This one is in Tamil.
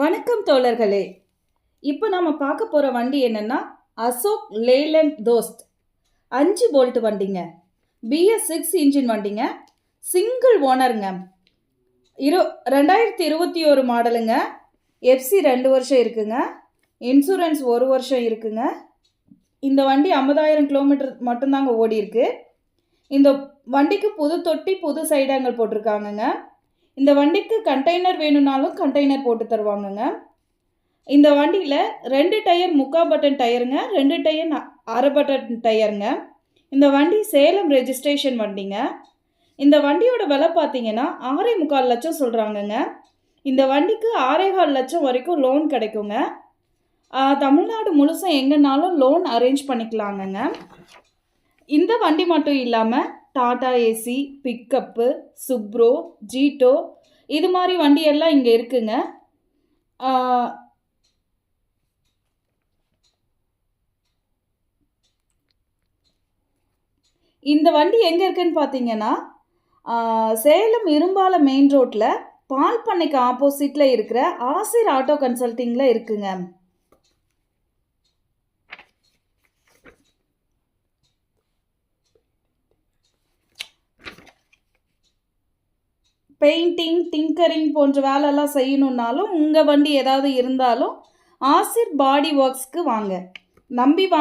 வணக்கம் தோழர்களே. இப்போ நம்ம பார்க்க போகிற வண்டி என்னென்னா அசோக் லேலண்ட் தோஸ்த் அஞ்சு போல்ட் வண்டிங்க. பிஎஸ் சிக்ஸ் இன்ஜின் வண்டிங்க. சிங்கிள் ஓனருங்க. இரு ரெண்டாயிரத்தி இருபத்தி ஒரு மாடலுங்க. எஃப்சி ரெண்டு வருஷம் இருக்குங்க. இன்சூரன்ஸ் ஒரு வருஷம் இருக்குங்க. இந்த வண்டி ஐம்பதாயிரம் கிலோமீட்டர் மட்டும்தாங்க ஓடி இருக்கு இந்த வண்டிக்கு புது தொட்டி புது சைடாங்கள் போட்டிருக்காங்கங்க. இந்த வண்டிக்கு கண்டெய்னர் வேணும்னாலும் கண்டெய்னர் போட்டு தருவாங்கங்க. இந்த வண்டியில் ரெண்டு டயர் முக்கா பட்டன் டயருங்க ரெண்டு டயர் அரை பட்டன் டயருங்க இந்த வண்டி சேலம் ரெஜிஸ்ட்ரேஷன் வண்டிங்க. இந்த வண்டியோட விலை பார்த்தீங்கன்னா ஆறே முக்கால் லட்சம் சொல்கிறாங்கங்க இந்த வண்டிக்கு ஆறேகால் லட்சம் வரைக்கும் லோன் கிடைக்குங்க. தமிழ்நாடு முழுசும் எங்கேனாலும் லோன் அரேஞ்ச் பண்ணிக்கலாங்கங்க. இந்த வண்டி மட்டும் இல்லாமல் Tata ace pickup Supro Jeeto இது மாதிரி வண்டியெல்லாம் இங்கே இருக்குங்க. இந்த வண்டி எங்கே இருக்குன்னு பார்த்தீங்கன்னா சேலம் இரும்பால மெயின் ரோட்டில் பால் பண்ணைக்கு ஆப்போசிட்டில் இருக்கிற ஆசிர் ஆட்டோ கன்சல்ட்டிங்கில் இருக்குங்க. பெயிண்டிங் டிங்கரிங் போன்ற வேலையெல்லாம் செய்யணுன்னாலும் உங்கள் வண்டி ஏதாவது இருந்தாலும் ஆசிர் பாடி ஒர்க்ஸ்க்கு வாங்க. நம்பி வா